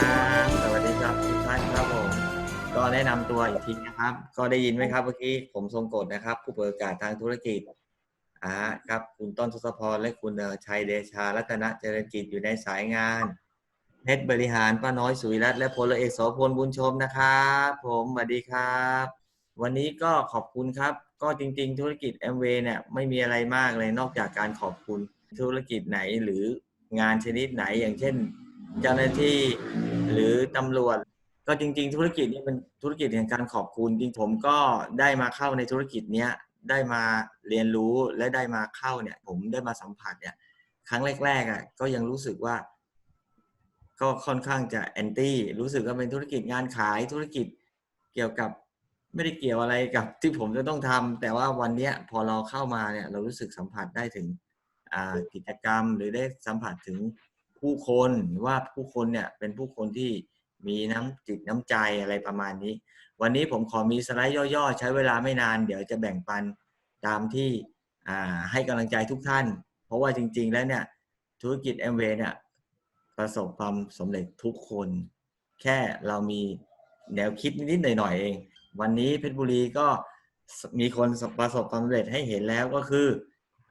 ครับสวัสดีครับทุกท่านครับผมก็แนะนำตัวอีกทีนะครับ ก็ได้ยินไหมครับเมื่อกี้ผมทรงกฎนะครับ ผู้ปิดโอกาสทางธุรกิจ อ่าครับ คุณต้นทศพรและคุณชัยเดชารัตนเจริญกิจอยู่ในสายงานเพชรบริหารป้าน้อยสุวิรัตน์และพลเอกโสพลบุญชมนะครับผมสวัสดีครับ วันนี้ก็ขอบคุณครับ ก็จริง ๆ ธุรกิจแอมเวย์เนี่ยไม่มีอะไรมากเลยนอกจากการขอบคุณธุรกิจไหนหรืองานชนิดไหนอย่างเช่น เจ้าหน้าที่หรือตำรวจ ก็จริง ๆ ธุรกิจนี้เป็นธุรกิจแห่งการขอบคุณจริงผมก็ได้มาเข้าในธุรกิจเนี้ย ได้มาเรียนรู้และได้มาเข้าเนี่ย ผมได้มาสัมผัสเนี่ย ครั้งแรก ๆอะก็ยังรู้สึกว่า ก็ค่อนข้างจะแอนตี้รู้สึกว่าเป็นธุรกิจงานขายธุรกิจเกี่ยวกับไม่ได้เกี่ยวอะไรกับที่ผมจะต้องทำแต่ว่าวันเนี้ยพอเราเข้ามาเนี่ย เรารู้สึกสัมผัสได้ถึงกิจกรรมหรือได้สัมผัสถึงผู้คนว่าผู้คนเนี่ยเป็นผู้คนที่มีน้ำจิตน้ำใจอะไรประมาณนี้ วันนี้ผมขอมีสไลด์ย่อๆ ใช้เวลาไม่นาน เดี๋ยวจะแบ่งปันตามที่ให้กำลังใจทุกท่าน เพราะว่าจริง ๆ แล้วเนี่ยธุรกิจแอมเวย์เนี่ยประสบความสำเร็จทุกคน แค่เรามีแนวคิดนิดๆหน่อยๆเอง วันนี้เพชรบุรีก็มีคนประสบความสำเร็จให้เห็นแล้วก็คือ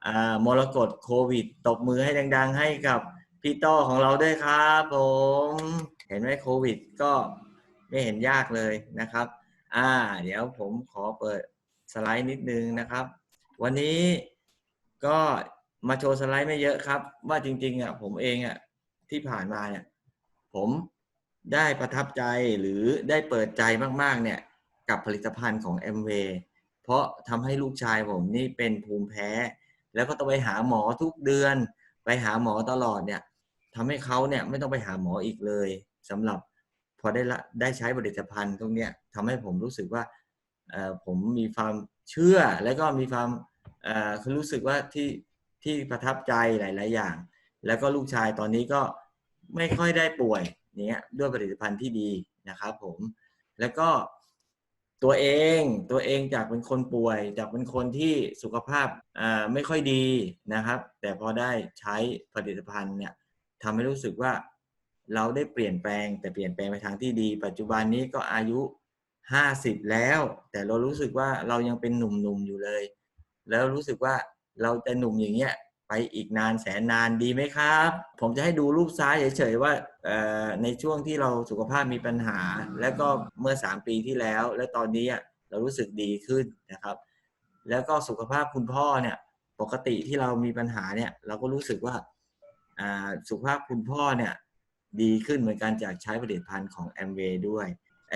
อมรกตโควิด ตบมือให้ดัง ๆ ให้กับพี่ต้อของเราด้วยครับผม เห็นไหมโควิดก็ไม่เห็นยากเลยนะครับ อ่า เดี๋ยวผมขอเปิดสไลด์นิดนึงนะครับ วันนี้ก็มาโชว์สไลด์ไม่เยอะครับ ว่าจริงๆอะผมเองอะที่ผ่านมาเนี่ยผมได้ประทับใจหรือได้เปิดใจมากๆเนี่ยกับผลิตภัณฑ์ของ m w เพราะทำให้ลูกชายผมนี่เป็นภูมิแพ้ แล้วก็ต้องไปหาหมอทุกเดือน ไปหาหมอตลอดเนี่ยทำให้เขาเนี่ยไม่ต้องไปหาหมออีกเลยสำหรับ พอได้ละได้ใช้ผลิตภัณฑ์ตรงเนี้ยทำให้ผมรู้สึกว่าผมมีความเชื่อและก็มีความรู้สึกว่าที่ที่ประทับใจหลาย ๆ อย่าง แล้วก็ลูกชายตอนนี้ก็ไม่ค่อยได้ป่วยเนี้ยด้วยผลิตภัณฑ์ที่ดีนะครับผมแล้วก็ตัวเองตัวเองจากเป็นคนป่วย จากเป็นคนที่สุขภาพไม่ค่อยดีนะครับ แต่พอได้ใช้ผลิตภัณฑ์เนี่ยทำให้รู้สึกว่า เราได้เปลี่ยนแปลงแต่เปลี่ยนแปลงไปทางที่ดี ปัจจุบันนี้ก็อายุห้าสิบแล้ว แต่เรารู้สึกว่าเรายังเป็นหนุ่มๆอยู่เลย แล้วรู้สึกว่าเราจะหนุ่มอย่างเงี้ยไปอีกนานแสนนานดีไหมครับ ผมจะให้ดูรูปซ้ายเฉยๆว่าในช่วงที่เราสุขภาพมีปัญหา แล้วก็เมื่อ 3 ปีที่แล้ว และตอนนี้เรารู้สึกดีขึ้นนะครับ แล้วก็สุขภาพคุณพ่อเนี่ยปกติที่เรามีปัญหาเนี่ยเราก็รู้สึกว่าสุขภาพคุณพ่อเนี่ย ดีขึ้นเหมือนกันจากใช้ผลิตภัณฑ์ของ m w ด้วย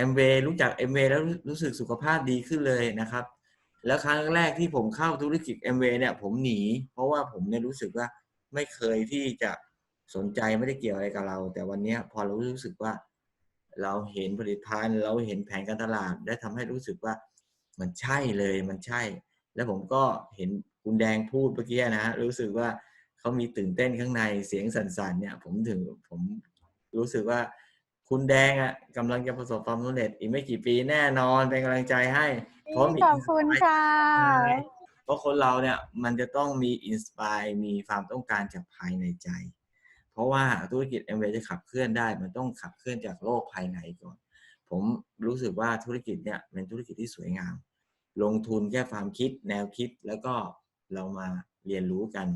m w รู้จัก m w แล้วรู้สึกสุขภาพดีขึ้นเลยนะครับ แล้วครั้งแรกที่ผมเข้าธุรกิจ m w เนี่ยผมหนี เพราะว่าผมเนี่ยรู้สึกว่าไม่เคยที่จะสนใจไม่ได้เกี่ยวอะไรกับเรา แต่วันนี้พอเรารู้สึกว่า เราเห็นผลิตภัณฑ์ เราเห็นแผนการตลาดได้ทำให้รู้สึกว่ามันใช่เลยมันใช่ แล้วผมก็เห็นคุณแดงพูดเมื่อกี้นะฮะรู้สึกว่าเขามีตื่นเต้นข้างในเสียงสั่นๆเนี่ย ผมถึงผม รู้สึกว่าคุณแดงอะกำลังจะประสบความสำเร็จอีกไม่กี่ปีแน่นอนเป็นกำลังใจให้เพราะมีขอบคุณค่ะเพราะคนเราเนี่ยมันจะต้องมีอินสปายมีความต้องการจากภายในใจ เพราะว่าธุรกิจเอ็มเจะขับเคลื่อนได้มันต้องขับเคลื่อนจากโลกภายในก่อน ผมรู้สึกว่าธุรกิจเนี่ยเป็นธุรกิจที่สวยงาม ลงทุนแค่ความคิดแนวคิดแล้วก็เรามาเรียนรู้กัน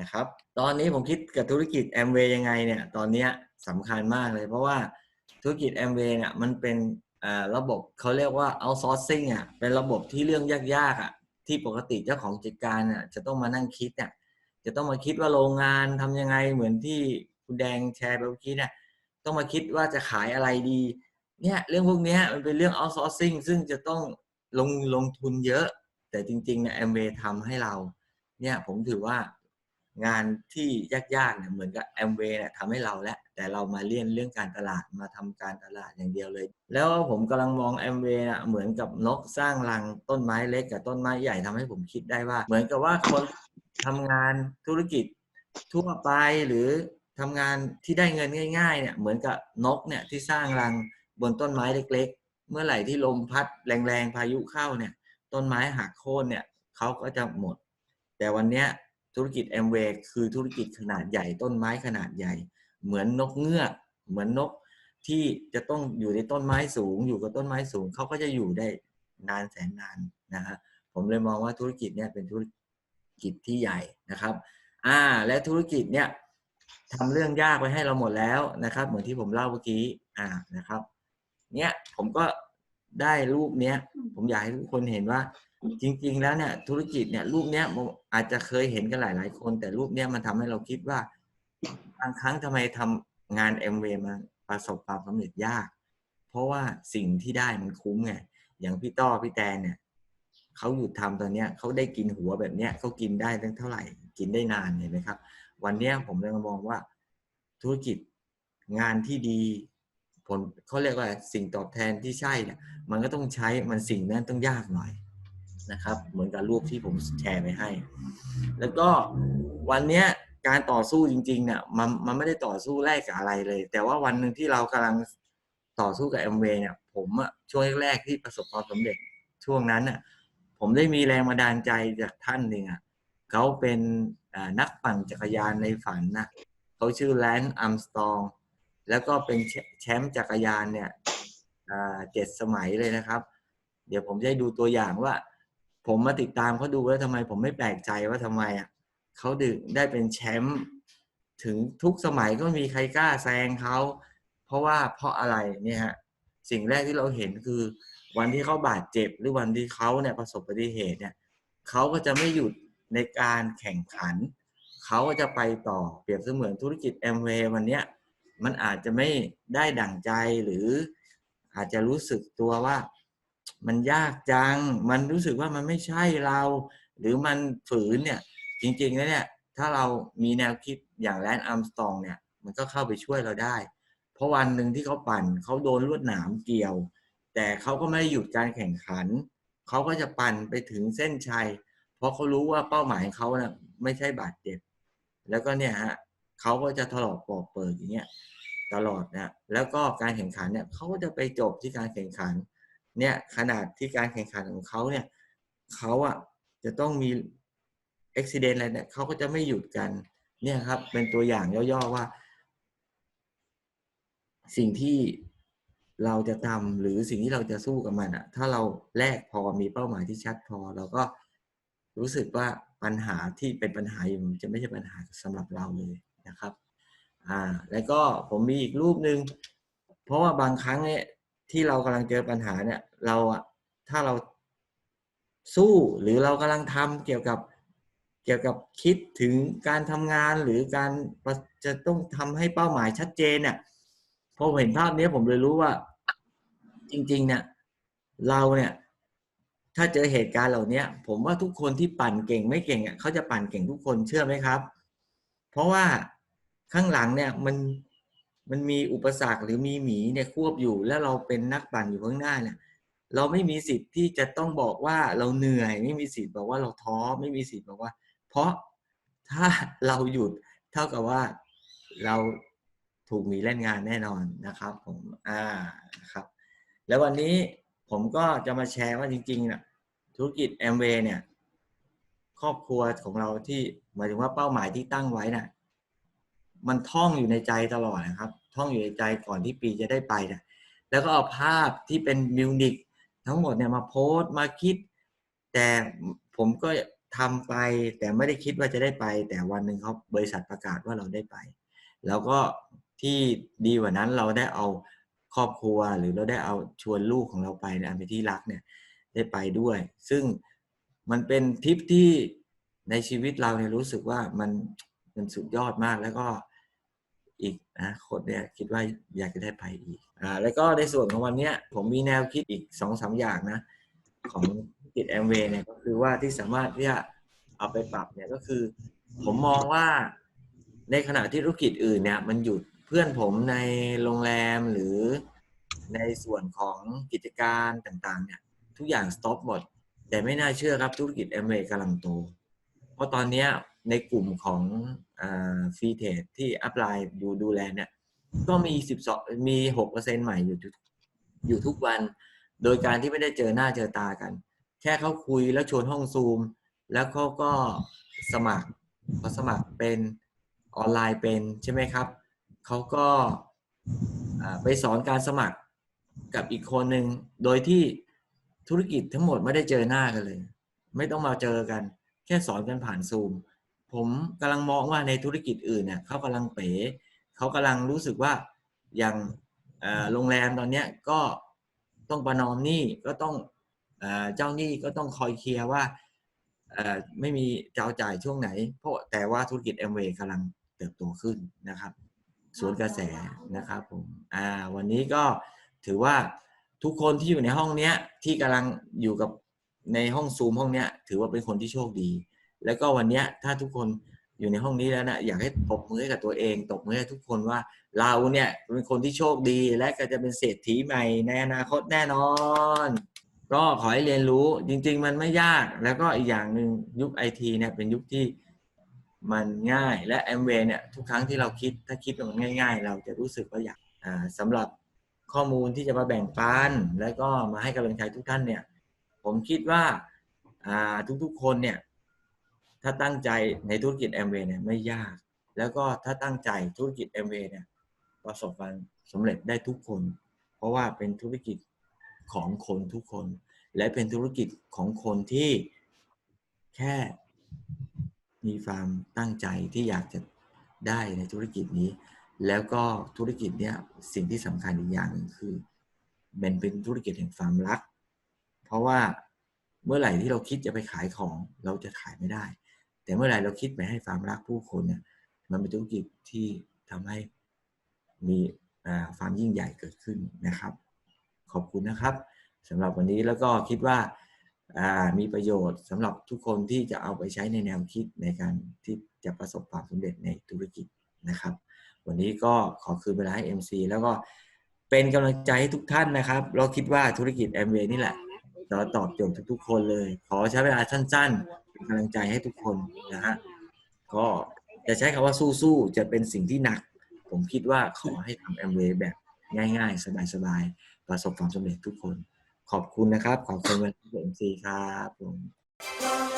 นะครับ ตอนนี้ผมคิดกับธุรกิจแอมเวย์ยังไงเนี่ย ตอนเนี้ย สำคัญมากเลย เพราะว่าธุรกิจแอมเวย์เนี่ยมันเป็นระบบเขาเรียกว่า outsourcing อะเป็นระบบที่เรื่องยากๆอะที่ปกติเจ้าของกิจการอะจะต้องมานั่งคิดอะจะต้องมาคิดว่าโรงงานทำยังไงเหมือนที่คุณแดงแชร์ไปเมื่อกี้เนี่ยต้องมาคิดว่าจะขายอะไรดี เนี่ยเรื่องพวกนี้มันเป็นเรื่อง outsourcing ซึ่งจะต้องลงลงทุนเยอะ แต่จริงๆเนี่ยแอมเวย์ทำให้เรา เนี่ยผมถือว่า งานที่ยากๆเนี่ยเหมือนกับแอมเวย์เนี่ยทำให้เราแล้วแต่เรามาเรียนเรื่องการตลาดมาทำการตลาดอย่างเดียวเลย แล้วผมกำลังมองแอมเวย์เหมือนกับนกสร้างรังต้นไม้เล็กกับต้นไม้ใหญ่ทำให้ผมคิดได้ว่า เหมือนกับว่าคนทำงานธุรกิจทั่วไปหรือทำงานที่ได้เงินง่ายๆเนี่ยเหมือนกับนกเนี่ยที่สร้างรังบนต้นไม้เล็ก ๆ เมื่อไหร่ที่ลมพัดแรงๆพายุเข้าเนี่ย ต้นไม้หักโค่นเนี่ยเขาก็จะหมด แต่วันเนี้ย ธุรกิจแอมเวย์คือธุรกิจขนาดใหญ่ต้นไม้ขนาดใหญ่ เหมือนนกเงือก เหมือนนกที่จะต้องอยู่ในต้นไม้สูง อยู่กับต้นไม้สูงเขาก็จะอยู่ได้นานแสนนานนะฮะผมเลยมองว่าธุรกิจเนี่ยเป็นธุรกิจที่ใหญ่นะครับอ่าและธุรกิจเนี่ยทำเรื่องยากไปให้เราหมดแล้วนะครับ เหมือนที่ผมเล่าเมื่อกี้อ่านะครับ เนี่ยผมก็ได้รูปเนี้ย ผมอยากให้ทุกคนเห็นว่า จริง ๆ แล้วเนี่ยธุรกิจเนี่ยรูปเนี้ยอาจจะเคยเห็นกันหลาย ๆ คน แต่รูปเนี้ยมันทำให้เราคิดว่าบางครั้งทำไมทำงานเอ็มวมาประสบความสำเร็จยาก เพราะว่าสิ่งที่ได้มันคุ้มไงอย่างพี่ต้อพี่แตนเนี่ยเขาหยุดทำตอนเนี้ยเขาได้กินหัวแบบเนี้ยเขากินได้ตั้งเท่าไหร่ กินได้นานเห็นไหมครับ วันเนี้ยผมเลยมองว่าธุรกิจงานที่ดีผลเขาเรียกว่าสิ่งตอบแทนที่ใช่เนี่ยมันก็ต้องใช้มันสิ่งนั้นต้องยากหน่อย นะครับ เหมือนกับรูปที่ผมแชร์ไปให้ แล้วก็วันเนี้ยการต่อสู้จริงๆเนี่ยมันมันไม่ได้ต่อสู้แรกกับอะไรเลย แต่ว่าวันหนึ่งที่เรากำลังต่อสู้กับแอมเวย์เนี่ยผมอะช่วงแรกๆที่ประสบความสำเร็จช่วงนั้นอะผมได้มีแรงบันดาลใจจากท่านหนึ่งอะเขาเป็นนักปั่นจักรยานในฝันนะเขาชื่อแลนด์อัมสตองแล้วก็เป็นแชแชมป์จักรยานเนี่ยเจ็ดสมัยเลยนะครับ เดี๋ยวผมจะให้ดูตัวอย่างว่า ผมมาติดตามเขาดูแล้วทำไม ผมไม่แปลกใจว่าทำไมอะเขาดึงได้เป็นแชมป์ถึงทุกสมัยก็ม่มีใครกล้าแซงเขาเพราะว่าเพราะอะไรเนี่ยฮะสิ่งแรกที่เราเห็นคือ วันที่เขาบาดเจ็บหรือวันที่เขาเนี่ยประสบอุบัติเหตุเนี่ยเขาก็จะไม่หยุดในการแข่งขัน เขาก็จะไปต่อเปรียบเสมือนธุรกิจแอมเวย์วันเนี้ยมันอาจจะไม่ได้ดั่งใจหรืออาจจะรู้สึกตัวว่า มันยากจัง มันรู้สึกว่ามันไม่ใช่เรา หรือมันฝืนเนี่ย จริงๆแล้วเนี่ย ถ้าเรามีแนวคิดอย่างแลนด์อัมสตองเนี่ย มันก็เข้าไปช่วยเราได้ เพราะวันหนึ่งที่เขาปั่นเขาโดนลวดหนามเกี่ยว แต่เขาก็ไม่ได้หยุดการแข่งขัน เขาก็จะปั่นไปถึงเส้นชัย เพราะเขารู้ว่าเป้าหมายเขานะ่ะไม่ใช่บาดเจ็บ แล้วก็เนี่ยฮะเขาก็จะถลอกปอกเปิดอย่างเงี้ยตลอดนะแล้วก็การแข่งขันเนี่ยเขาก็จะไปจบที่การแข่งขัน เนี่ยขนาดที่การแข่งขันของเขาเนี่ยเขาอะจะต้องมีอุบิเหตุอะไรเนี่ยเขาก็จะไม่หยุดกันเนี่ยครับ เป็นตัวอย่างย่อๆว่า สิ่งที่เราจะทำหรือสิ่งที่เราจะสู้กับมันอะถ้าเราแลกพอมีเป้าหมายที่ชัดพอ เราก็รู้สึกว่าปัญหาที่เป็นปัญหาอยู่จะไม่ใช่ปัญหาสำหรับเราเลยนะครับ อ่า แล้วก็ผมมีอีกรูปหนึ่งเพราะว่าบางครั้งเนี่ย ที่เรากำลังเจอปัญหาเนี่ย เราอะถ้าเราสู้หรือเรากำลังทำเกี่ยวกับเกี่ยวกับคิดถึงการทำงานหรือการจะต้องทำให้เป้าหมายชัดเจนเนี่ยพอเห็นภาพนี้ผมเลยรู้ว่า จริง ๆ เนี่ย เราเนี่ย ถ้าเจอเหตุการณ์เหล่านี้ผมว่าทุกคนที่ปั่นเก่งไม่เก่งอะเขาจะปั่นเก่งทุกคนเชื่อไหมครับ เพราะว่าข้างหลังเนี่ยมัน มันมีอุปสรรคหรือมีหมีเนี่ยควบอยู่แล้วเราเป็นนักปั่นอยู่ข้างหน้าเนี่ยเราไม่มีสิทธิ์ที่จะต้องบอกว่าเราเหนื่อย ไม่มีสิทธิ์บอกว่าเราท้อไม่มีสิทธิ์บอกว่า เพราะถ้าเราหยุดเท่ากับว่าเราถูกหมีเล่นงานแน่นอนนะครับผมอ่านะครับ แล้ววันนี้ผมก็จะมาแชร์ว่าจริงๆนะธุรกิจแอมเวย์เนี่ยครอบครัวของเราที่หมายถึงว่าเป้าหมายที่ตั้งไว้นะ่ะ มันท่องอยู่ในใจตลอดนะครับ ท่องอยู่ในใจก่อนที่ปีจะได้ไปนะแล้วก็เอาภาพที่เป็นมิวนิกทั้งหมดเนี่ยมาโพสต์มาคิด แต่ผมก็ทำไปแต่ไม่ได้คิดว่าจะได้ไป แต่วันหนึ่งเขาบริษัทประกาศว่าเราได้ไป แล้วก็ที่ดีกว่านั้นเราได้เอาครอบครัวหรือเราได้เอาชวนลูกของเราไปเนี่ยเป็นที่รักเนี่ยได้ไปด้วย ซึ่งมันเป็นทริปที่ในชีวิตเราเนี่ยรู้สึกว่ามันมันสุดยอดมากแล้วก็ อีกนะคนเนี่ยคิดว่าอยากจะได้ไปอีกอ่าแล้วก็ในส่วนของวันเนี้ยผมมีแนวคิดอีกสองสาอย่างนะ ของกิจแอมเวย์เนี่ยก็คือว่าที่สามารถที่จะเอาไปปรับเนี่ยก็คือ ผมมองว่าในขณะที่ธุรกิจอื่นเนี่ยมันหยุดเพื่อนผมในโรงแรมหรือในส่วนของกิจการต่างๆเนี่ยทุกอย่างสต็อปหมด แต่ไม่น่าเชื่อครับธุรกิจแอมเวย์กำลังโต เพราะตอนเนี้ย ในกลุ่มของฟรีเทรดที่อัพไลน์ดูดูแลเนี่ยก็มี12มี6%ใหม่อยู่อยู่ทุกวัน โดยการที่ไม่ได้เจอหน้าเจอตากัน แค่เขาคุยแล้วชวนห้องซูม แล้วเขาก็สมัครพอสมัครเป็นออนไลน์เป็นใช่ไหมครับเขาก็ไปสอนการสมัครกับอีกคนหนึ่งโดยที่ธุรกิจทั้งหมดไม่ได้เจอหน้ากันเลย ไม่ต้องมาเจอกัน แค่สอนกันผ่านซูม ผมกำลังมองว่าในธุรกิจอื่นเนี่ยเขากำลังเป๋เขากำลังรู้สึกว่าอย่างโรงแรมตอนเนี้ยก็ต้องประนอมหนี้ก็ต้องเจ้าหนี้ก็ต้องคอยเคลียร์ว่าไม่มีจะเอาจ่ายช่วงไหน เพราะแต่ว่าธุรกิจ m อ a กำลังเติบโตขึ้นนะครับสวนกระแสนะครับผมอ่าวันนี้ก็ถือว่าทุกคนที่อยู่ในห้องเนี้ยที่กำลังอยู่กับในห้องซูมห้องเนี้ยถือว่าเป็นคนที่โชคดี แล้วก็วันนี้ถ้าทุกคนอยู่ในห้องนี้แล้วนะอยากให้ตบมือให้กับตัวเองตบมือให้ทุกคนว่า เราเนี่ยเป็นคนที่โชคดีและก็จะเป็นเศรษฐีใหม่ในอนาคตแน่นอน ก็ขอให้เรียนรู้จริง ๆ มันไม่ยากแล้วก็อีกอย่างหนึ่งยุคไอทีเนี่ยเป็นยุคที่มันง่ายและแอมเวย์เนี่ยทุกครั้งที่เราคิดถ้าคิดมันง่าย ๆ เราจะรู้สึกว่าอยากอ่าสำหรับข้อมูลที่จะมาแบ่งปัน แล้วก็มาให้กำลังใจทุกท่านเนี่ย ผมคิดว่าทุกๆคนเนี่ย ถ้าตั้งใจในธุรกิจแอมเวย์เนี่ยไม่ยาก แล้วก็ถ้าตั้งใจธุรกิจแอมเวย์เนี่ยประสบความสำเร็จได้ทุกคน เพราะว่าเป็นธุรกิจของคนทุกคน และเป็นธุรกิจของคนที่แค่มีความตั้งใจที่อยากจะได้ในธุรกิจนี้ แล้วก็ธุรกิจเนี้ยสิ่งที่สำคัญอีกอย่างหนึ่งคือมันเป็นธุรกิจแห่งความรัก เพราะว่าเมื่อไหร่ที่เราคิดจะไปขายของเราจะขายไม่ได้ แต่เมื่อไรเราคิดไปให้ความรักผู้คนเนี่ยมันเป็นธุรกิจที่ทำให้มีความยิ่งใหญ่เกิดขึ้นนะครับ ขอบคุณนะครับสำหรับวันนี้แล้วก็คิดว่าอ่ามีประโยชน์สำหรับทุกคนที่จะเอาไปใช้ในแนวคิดในการที่จะประสบความสำเร็จในธุรกิจนะครับ วันนี้ก็ขอคืนเวลาให้ MC แล้วก็เป็นกำลังใจให้ทุกท่านนะครับ เราคิดว่าธุรกิจแอมเวย์นี่แหละ จะตอบโจทย์ทุกๆ คนเลย ขอใช้เวลาสั้นๆเป็นกำลังใจให้ทุกคนนะฮะก็จะใช้คำว่าสู้ๆ จะเป็นสิ่งที่หนัก ผมคิดว่าขอให้ทำแอมเวย์แบบง่าย ๆ สบายๆ ประสบความสำเร็จทุกคน ขอบคุณนะครับ ขอบคุณเวลาที่เอ็มซีครับผม